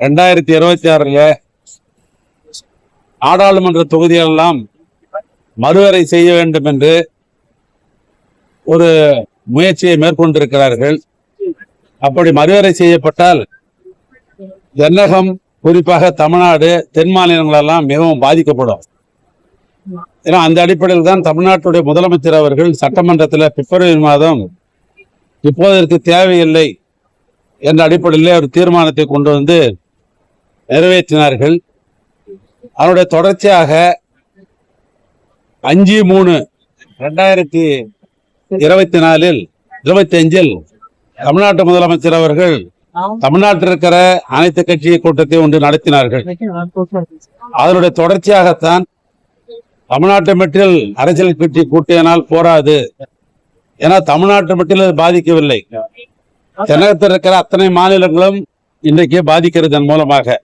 ரெண்டாயிரத்தி இருபத்தி ஆறுல நாடாளுமன்ற தொகுதிகளெல்லாம் மறுவரை செய்ய வேண்டும் என்று ஒரு முயற்சியை மேற்கொண்டிருக்கிறார்கள். அப்படி மறுவரை செய்யப்பட்டால் தென்னகம் குறிப்பாக தமிழ்நாடு தென் மாநிலங்களெல்லாம் மிகவும் பாதிக்கப்படும். ஏன்னா அந்த அடிப்படையில் தான் தமிழ்நாட்டுடைய முதலமைச்சர் அவர்கள் சட்டமன்றத்தில் பிப்ரவரி மாதம் இப்போதற்கு தேவையில்லை என்ற அடிப்படையிலே ஒரு தீர்மானத்தை கொண்டு வந்து நிறைவேற்றினார்கள். அதனுடைய தொடர்ச்சியாக அஞ்சு மூணு ரெண்டாயிரத்தி இருபத்தி நாலில் இருபத்தி அஞ்சில் தமிழ்நாட்டு முதலமைச்சர் அவர்கள் தமிழ்நாட்டில் இருக்கிற அனைத்து கட்சி கூட்டத்தை ஒன்று நடத்தினார்கள். அதனுடைய தொடர்ச்சியாகத்தான் தமிழ்நாட்டு மட்டில் அரசியல் கட்சி கூட்டியனால் போராது ஏன்னா தமிழ்நாட்டு மட்டில் அது பாதிக்கவில்லை. தென்னகத்தில் இருக்கிற அத்தனை மாநிலங்களும் இன்றைக்கு பாதிக்கிறது மூலமாக.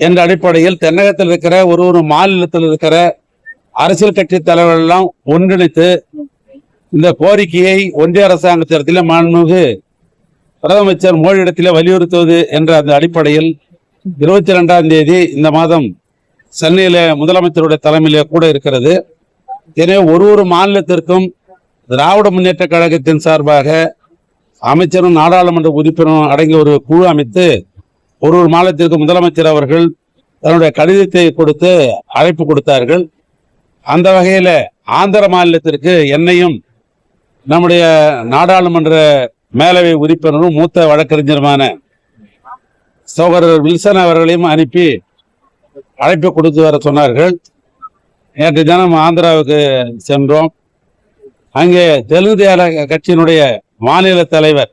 என்ற அடிப்படையில் தென்னகத்தில் இருக்கிற ஒரு ஒரு மாநிலத்தில் இருக்கிற அரசியல் கட்சி தலைவர்கள் எல்லாம் ஒன்றிணைத்து இந்த கோரிக்கையை ஒன்றிய அரசாங்கத்திடத்திலே மாண்புமிகு பிரதமர் மோடியிடத்திலே வலியுறுத்துவது என்ற அந்த அடிப்படையில் இருபத்தி ரெண்டாம் தேதி இந்த மாதம் சென்னையில முதலமைச்சருடைய தலைமையிலே கூட இருக்கிறது. எனவே ஒரு ஒரு மாநிலத்திற்கும் திராவிட முன்னேற்ற கழகத்தின் சார்பாக அமைச்சரும் நாடாளுமன்ற உறுப்பினரும் அடங்கிய ஒரு குழு அமைத்து ஒரு ஒரு மாநிலத்திற்கு முதலமைச்சர் அவர்கள் தன்னுடைய கடிதத்தை கொடுத்து அழைப்பு கொடுத்தார்கள். அந்த வகையில் ஆந்திர மாநிலத்திற்கு என்னையும் நம்முடைய நாடாளுமன்ற மேலவை உறுப்பினரும் மூத்த வழக்கறிஞருமான சகோதரர் வில்சன் அவர்களையும் அனுப்பி அழைப்பு கொடுத்து வர சொன்னார்கள். நேற்று தினம் ஆந்திராவுக்கு சென்றோம். அங்கே தெலுங்கு தேச கட்சியினுடைய மாநில தலைவர்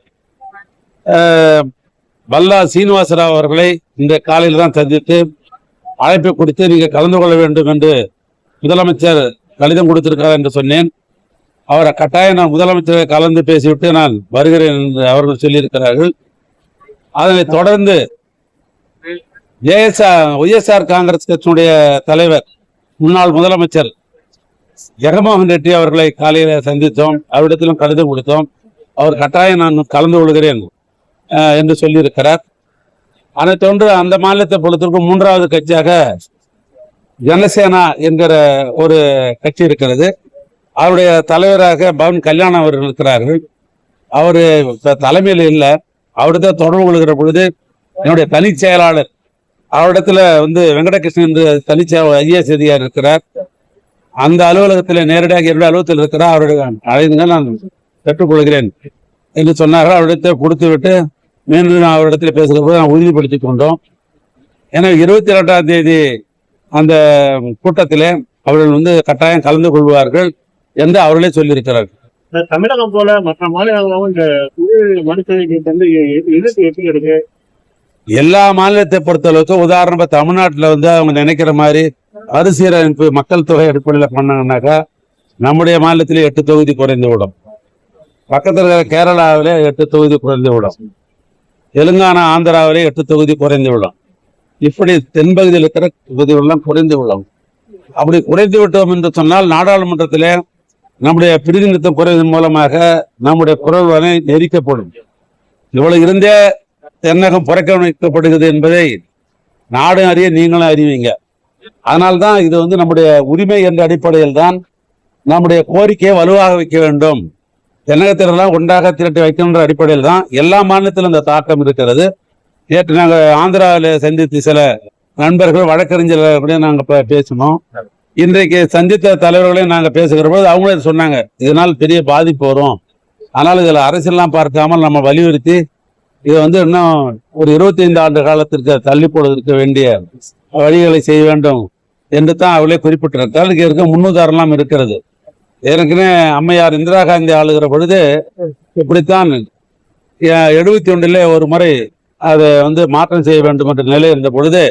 பல்லா சீனிவாசராவ் அவர்களை இந்த காலையில் தான் சந்தித்து அழைப்பு கொடுத்து நீங்கள் கலந்து கொள்ள வேண்டும் என்று முதலமைச்சர் கடிதம் கொடுத்திருக்கிறார் என்று சொன்னேன். அவரை கட்டாயம் நான் முதலமைச்சரை கலந்து பேசிவிட்டு நான் வருகிறேன் என்று அவர்கள் சொல்லியிருக்கிறார்கள். அதனைத் தொடர்ந்து ஜேஎஸ்ஆர் ஒய்எஸ்ஆர் காங்கிரஸ் கட்சியினுடைய தலைவர் முன்னாள் முதலமைச்சர் ஜெகன்மோகன் ரெட்டி அவர்களை காலையில் சந்தித்தோம் அவரிடத்திலும் கடிதம் கொடுத்தோம். அவர் கட்டாயம் நான் கலந்து கொள்கிறேன். என்று சொல்லியிருக்கிறார். அதைத் தொடர்ந்து அந்த மாநிலத்தை பொறுத்தவரைக்கும் மூன்றாவது கட்சியாக ஜனசேனா என்கிற ஒரு கட்சி இருக்கிறது. அவருடைய தலைவராக பவன் கல்யாணம் அவர்கள் இருக்கிறார்கள். அவர் தலைமையில் இல்லை. அவர்கிட்ட தொடர்பு கொள்கிற பொழுது என்னுடைய தனிச் செயலாளர் அவரிடத்துல வந்து வெங்கடகிருஷ்ணன் என்று தனிச் ஐஏஎஸ் அதிகாரி இருக்கிறார். அந்த அலுவலகத்தில் நேரடியாக என்னுடைய அலுவலகத்தில் இருக்கிறார். அவருடைய அழைந்துங்க நான் பெற்றுக்கொள்கிறேன் என்று சொன்னார்கள். அவரிடத்தை கொடுத்து விட்டு மீண்டும் நான் அவரிடத்தில் பேசுகிற போது நான் உறுதிப்படுத்திக் கொண்டோம். எனவே இருபத்தி இரண்டாம் தேதி அந்த கூட்டத்திலே அவர்கள் வந்து கட்டாயம் கலந்து கொள்வார்கள் என்று அவர்களே சொல்லியிருக்கிறார்கள். தமிழகம் போல மற்ற மாநிலங்களும் இந்த குழு மனுஷனுக்கு வந்து எதிர்ப்பு எப்படி இருக்கு? எல்லா மாநிலத்தை பொறுத்தளவுக்கு உதாரணமா தமிழ்நாட்டுல வந்து அவங்க நினைக்கிற மாதிரி மறுசீரமைப்பு மக்கள் தொகை அடிப்படையில் பண்ணாங்கன்னாக்கா நம்முடைய மாநிலத்திலே எட்டு தொகுதி குறைந்து விடும். பக்கத்தில் இருக்கிற கேரளாவிலே எட்டு தொகுதி குறைந்து விடும். தெலுங்கானா ஆந்திராவிலே எட்டு தொகுதி குறைந்து விடும். இப்படி தென்பகுதியில் இருக்கிற தொகுதிகளெல்லாம் குறைந்து விடும். அப்படி குறைந்து விட்டோம் என்று சொன்னால் நாடாளுமன்றத்திலே நம்முடைய பிரதிநிதித்துவம் குறைவதன் மூலமாக நம்முடைய குரல்வனை நெரிக்கப்படும். இவ்வளவு இருந்தே தென்னகம் புறக்கணிக்கப்படுகிறது என்பதை நாடும் அறிய நீங்களும் அறிவீங்க. அதனால்தான் இது வந்து நம்முடைய உரிமை என்ற அடிப்படையில் தான் நம்முடைய கோரிக்கையை வலுவாக வைக்க வேண்டும். தென்னகத்திலெல்லாம் ஒன்றாக திரட்டி வைக்கின்ற அடிப்படையில் தான் எல்லா மாநிலத்திலும் இந்த தாக்கம் இருக்கிறது. நேற்று நாங்கள் ஆந்திராவில் சந்தித்து சில நண்பர்கள் வழக்கறிஞர்கள் கூட நாங்கள் இப்போ பேசினோம். இன்றைக்கு சந்தித்த தலைவர்களையும் நாங்கள் பேசுகிற போது அவங்களே சொன்னாங்க. இதனால் பெரிய பாதிப்பு வரும். ஆனால் இதில் அரசியல்லாம் பார்க்காமல் நம்ம வலியுறுத்தி இதை வந்து இன்னும் ஒரு இருபத்தைந்து ஆண்டு காலத்திற்கு தள்ளி போடுவதற்கு வேண்டிய வழிகளை செய்ய வேண்டும் என்று தான் அவளே குறிப்பிட்டிருக்கிறார். இதுக்கு இருக்க முன்னுதாரணம் இருக்கிறது. ஏற்கனவே அம்மையார் இந்திரா காந்தி ஆளுகிற பொழுது இப்படித்தான் எழுபத்தி ஒன்றிலே ஒரு முறை அதை வந்து மாற்றம் செய்ய வேண்டும் என்ற நிலை இருந்த பொழுது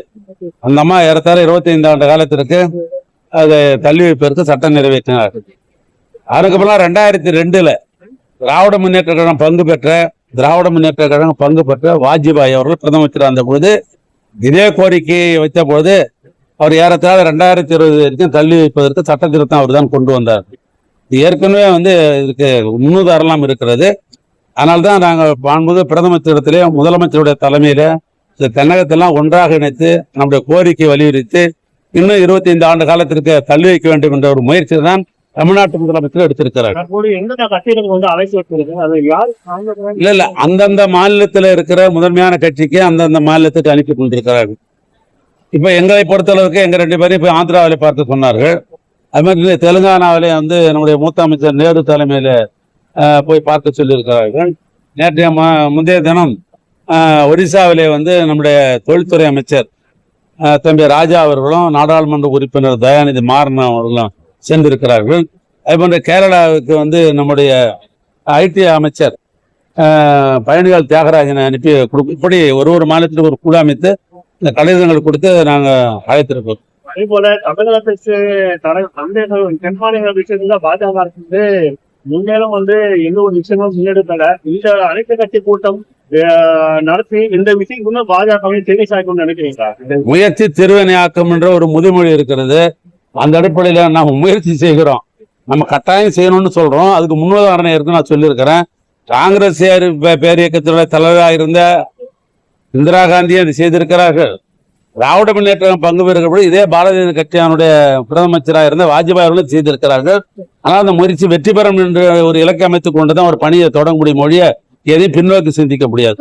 அந்த அம்மா ஏறத்தாழ இருபத்தைந்து ஆண்டு காலத்திற்கு அதை தள்ளி வைப்பதற்கு சட்டம் நிறைவேற்றினார். அதுக்கப்புறம் ரெண்டாயிரத்தி ரெண்டுல திராவிட முன்னேற்ற கழகம் பங்கு பெற்ற திராவிட முன்னேற்ற கழகம் பங்கு பெற்ற வாஜ்பாய் அவர்கள் பிரதமர் அந்த பொழுது இதே கோரிக்கையை வைத்த பொழுது அவர் ஏறத்தாழ ரெண்டாயிரத்தி இருபது வரைக்கும் தள்ளி வைப்பதற்கு சட்ட திருத்தம் அவர் தான் கொண்டு வந்தார். ஏற்கனவே வந்து இதுக்கு முன்னுதாரணம் இருக்கிறது. அதனால்தான் நாங்கள் மாண்புமிகு பிரதமர் இடத்திலே முதலமைச்சருடைய தலைமையில இந்த தென்னகத்தெல்லாம் ஒன்றாக இணைத்து நம்முடைய கோரிக்கை வலியுறுத்தி இன்னும் இருபத்தி ஐந்து ஆண்டு காலத்திற்கு தள்ளி வைக்க வேண்டும் என்ற ஒரு முயற்சி தான் தமிழ்நாட்டு முதலமைச்சர் எடுத்திருக்கிறார். இல்ல இல்ல அந்தந்த மாநிலத்தில் இருக்கிற முதன்மையான கட்சிக்கு அந்தந்த மாநிலத்துக்கு அனுப்பி கொண்டிருக்கிறார்கள். இப்ப எங்களை பொறுத்தளவுக்கு எங்க ரெண்டு பேரையும் இப்ப ஆந்திராவிலே பார்த்து சொன்னார்கள். அது மாதிரி தெலுங்கானாவிலே வந்து நம்முடைய மூத்த அமைச்சர் நேரு தலைமையில் போய் பார்க்க சொல்லியிருக்கிறார்கள். நேற்றைய முந்தைய தினம் ஒடிசாவிலே வந்து நம்முடைய தொழில்துறை அமைச்சர் தம்பி ராஜா அவர்களும் நாடாளுமன்ற உறுப்பினர் தயாநிதி மாறன் அவர்களும் சென்றிருக்கிறார்கள் அதுபோன்ற கேரளாவுக்கு வந்து நம்முடைய ஐடி அமைச்சர் பயணிகள் தியாகராஜனை அனுப்பி கொடு- இப்படி ஒரு ஒரு மாநிலத்திற்கு ஒரு குழு அமைத்து இந்த கடிதங்கள் கொடுத்து நாங்கள் அழைத்திருக்கோம் அதே போல தமிழகத்துக்கு தர தென் மாநில விஷயத்துல பாஜக அரசு வந்து முன்னேறும் வந்து எந்த ஒரு விஷயமும் முன்னெடுக்கல. இந்த அனைத்து கட்சி கூட்டம் நடத்தி இந்த விஷயத்துக்கு பாஜகவை தேடி சாய்க்கும் நினைக்கிறீங்களா முயற்சி திருவினையாக்கம் என்ற ஒரு முதுமொழி இருக்கிறது. அந்த அடிப்படையில நாம முயற்சி செய்கிறோம். நம்ம கட்டாயம் செய்யணும்னு சொல்றோம். அதுக்கு முன்னுதாரணம் இருக்கு நான் சொல்லியிருக்கிறேன். காங்கிரஸ் பேரியக்கத்தினுடைய தலைவராக இருந்த இந்திரா காந்தி அதை செய்திருக்கிறார்கள். திராவிட முன்னேற்றம் பங்கு பெறுகிறபோது இதே பாரதிய ஜனதா கட்சியானுடைய பிரதமச்சராக இருந்த வாஜ்பாய் அவர்களும் செய்திருக்கிறார்கள். ஆனால் அந்த முயற்சி வெற்றி பெறும் என்று ஒரு இலக்கை அமைத்துக் கொண்டுதான் ஒரு பணியை தொடங்க முடியும் மொழிய எதையும் பின்னோக்கி சிந்திக்க முடியாது.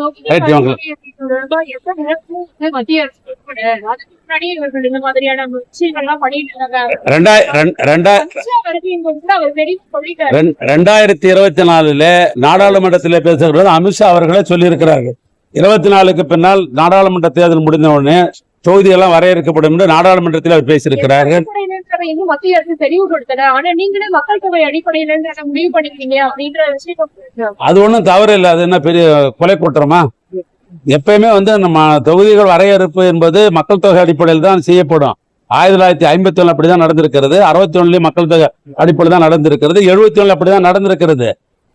ரெண்டாயிரத்தி இருபத்தி நாலுல நாடாளுமன்றத்தில் பேசுகிறது அமித்ஷா அவர்களே சொல்லியிருக்கிறார்கள். இருபத்தி நாலுக்கு பின்னால் நாடாளுமன்ற தேர்தல் முடிந்த உடனே தொகுதியெல்லாம் வரையறுக்கப்படும் என்று நாடாளுமன்றத்தில் அவர் பேசியிருக்கிறார்கள் மத்திய அரசு தெளிவுபடுத்தல ஆனா நீங்களே மக்கள் தொகை அடிப்படையில முடிவு பண்ணிருக்கீங்க அப்படின்ற விஷயம் அது ஒன்றும் தவறு இல்லை. அது என்ன பெரிய கொலை குற்றமா? எப்பயுமே வந்து நம்ம தொகுதிகள் வரையறுப்பு என்பது மக்கள் தொகை அடிப்படையில் தான் செய்யப்படும். ஆயிரத்தி தொள்ளாயிரத்தி ஐம்பத்தி ஒண்ணு அப்படிதான் நடந்திருக்கிறது. அறுபத்தி ஒண்ணுலயும் மக்கள் தொகை அடிப்படையில் தான் நடந்திருக்கிறது. எழுபத்தி ஒண்ணுல அப்படிதான் நடந்திருக்கிறது.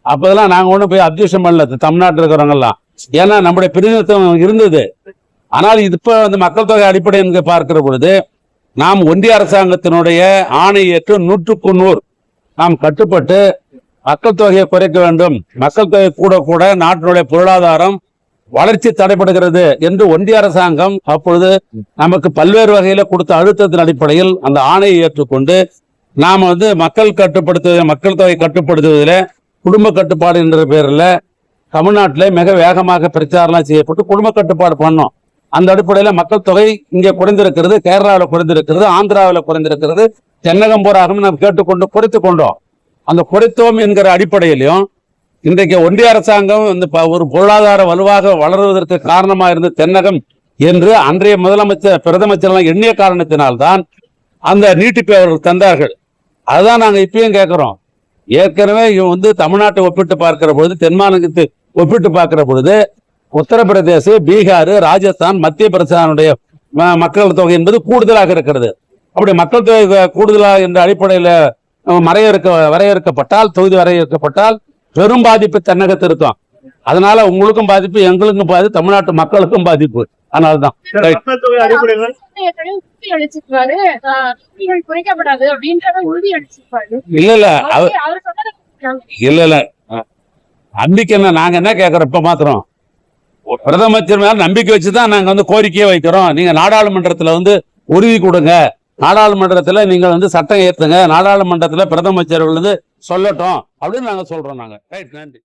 அப்போதெல்லாம் நாங்க ஒன்றும் போய் அப்ஜெக்ஷன் பண்ணல. தமிழ்நாட்டில் இருக்கிறவங்க எல்லாம் ஏன்னா நம்முடைய பிரதிநிதித்துவம் இருந்தது. ஆனால் இது இப்போ வந்து மக்கள் தொகை அடிப்படை என்று பார்க்கிற பொழுது நாம் ஒன்றிய அரசாங்கத்தினுடைய ஆணை ஏற்று நூற்றுக்கு நூறு நாம் கட்டுப்பட்டு மக்கள் தொகையை குறைக்க வேண்டும். மக்கள் தொகை கூட கூட நாட்டினுடைய பொருளாதாரம் வளர்ச்சி தடைபடுகிறது என்று ஒன்றிய அரசாங்கம் அப்பொழுது நமக்கு பல்வேறு வகையில கொடுத்த அழுத்தத்தின் அடிப்படையில் அந்த ஆணையை ஏற்றுக்கொண்டு நாம் வந்து மக்கள் கட்டுப்படுத்துவதில் மக்கள் தொகை கட்டுப்படுத்துவதில் குடும்ப கட்டுப்பாடு என்ற பேரில் தமிழ்நாட்டில் மிக வேகமாக பிரச்சாரம்லாம் செய்யப்பட்டு குடும்ப கட்டுப்பாடு பண்ணோம். அந்த அடிப்படையில் மக்கள் தொகை இங்கே குறைந்திருக்கிறது கேரளாவில் குறைந்திருக்கிறது ஆந்திராவில் குறைந்திருக்கிறது தென்னகம் போராகவும் நாம் கேட்டுக்கொண்டு குறைத்து கொண்டோம். அந்த குறைத்தோம் என்கிற அடிப்படையிலையும் இன்றைக்கு ஒன்றிய அரசாங்கம் இந்த ப- ஒரு பொருளாதார வலுவாக வளருவதற்கு காரணமாக இருந்த தென்னகம் என்று அன்றைய முதலமைச்சர் பிரதமர் எண்ணிய காரணத்தினால்தான் அந்த நீட்டிப்பை அவர்கள் தந்தார்கள். அதுதான் நாங்கள் இப்பயும் கேட்குறோம் ஏற்கனவே இவன் வந்து தமிழ்நாட்டை ஒப்பிட்டு பார்க்கிற பொழுது தென்மாநிலத்தை ஒப்பிட்டு பார்க்கிற பொழுது உத்தரப்பிரதேச பீகார் ராஜஸ்தான் மத்திய பிரதேசனுடைய மக்கள் தொகை என்பது கூடுதலாக இருக்கிறது. அப்படி மக்கள் தொகை கூடுதலாக என்ற அடிப்படையில் வரையறுக்க வரையறுக்கப்பட்டால் தொகுதி வரையறுக்கப்பட்டால் பெரும் பாதிப்பு தென்னகத்து இருக்கும் அதனால உங்களுக்கும் பாதிப்பு எங்களுக்கும் பாதிப்பு தமிழ்நாட்டு மக்களுக்கும் பாதிப்பு. அதனாலதான். இல்ல இல்ல இல்ல இல்ல. நம்பிக்கை என்ன? நாங்க என்ன கேட்கறோம் இப்ப மாத்திரம் பிரதமர் மேல நம்பிக்கை வச்சுதான் நாங்க வந்து கோரிக்கையை வைக்கிறோம். நீங்க நாடாளுமன்றத்துல வந்து உறுதி கொடுங்க. நாடாளுமன்றத்துல நீங்க வந்து சட்டம் ஏத்துங்க. நாடாளுமன்றத்துல பிரதமர் வந்து சொல்லட்டும் அப்படின்னு நாங்க சொல்றோம் நாங்க. ரைட் நன்றி.